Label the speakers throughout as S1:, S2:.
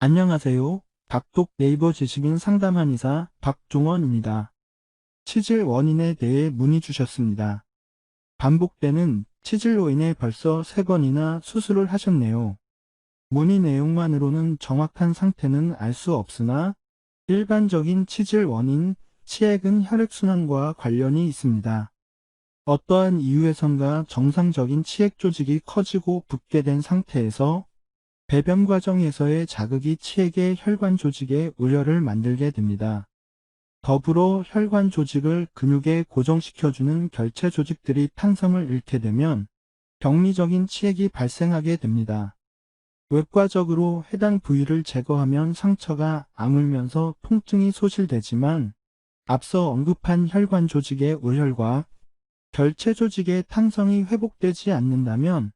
S1: 안녕하세요. 닥독 네이버 지식인 상담 한 의사 박종원입니다. 치질 원인에 대해 문의 주셨습니다. 반복되는 치질로 인해 벌써 3번이나 수술을 하셨네요. 문의 내용만으로는 정확한 상태는 알 수 없으나 일반적인 치질 원인, 치액은 혈액순환과 관련이 있습니다. 어떠한 이유에선가 정상적인 치액 조직이 커지고 붓게 된 상태에서 배변 과정에서의 자극이 치액의 혈관 조직에 우려를 만들게 됩니다. 더불어 혈관 조직을 근육에 고정시켜주는 결체 조직들이 탄성을 잃게 되면 병리적인 치액이 발생하게 됩니다. 외과적으로 해당 부위를 제거하면 상처가 아물면서 통증이 소실되지만 앞서 언급한 혈관 조직의 우혈과 결체 조직의 탄성이 회복되지 않는다면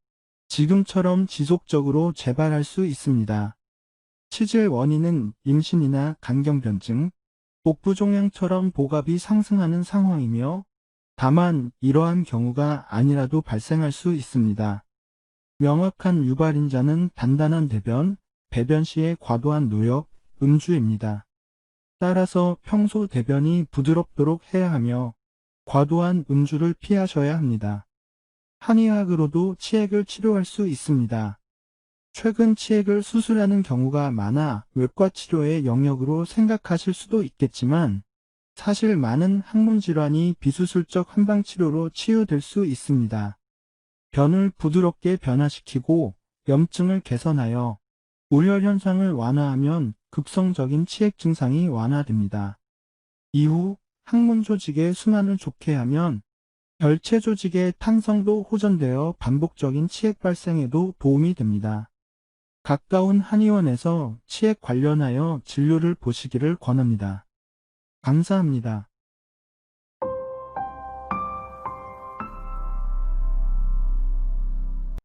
S1: 지금처럼 지속적으로 재발할 수 있습니다. 치질 원인은 임신이나 간경변증, 복부종양처럼 복압이 상승하는 상황이며 다만 이러한 경우가 아니라도 발생할 수 있습니다. 명확한 유발인자는 단단한 배변, 배변 시의 과도한 노역, 음주입니다. 따라서 평소 대변이 부드럽도록 해야 하며 과도한 음주를 피하셔야 합니다. 한의학으로도 치액을 치료할 수 있습니다. 최근 치액을 수술하는 경우가 많아 외과 치료의 영역으로 생각하실 수도 있겠지만 사실 많은 항문 질환이 비수술적 한방 치료로 치유될 수 있습니다. 변을 부드럽게 변화시키고 염증을 개선하여 우열 현상을 완화하면 급성적인 치액 증상이 완화됩니다. 이후 항문 조직의 순환을 좋게 하면 결체 조직의 탄성도 호전되어 반복적인 치액 발생에도 도움이 됩니다. 가까운 한의원에서 치액 관련하여 진료를 보시기를 권합니다. 감사합니다.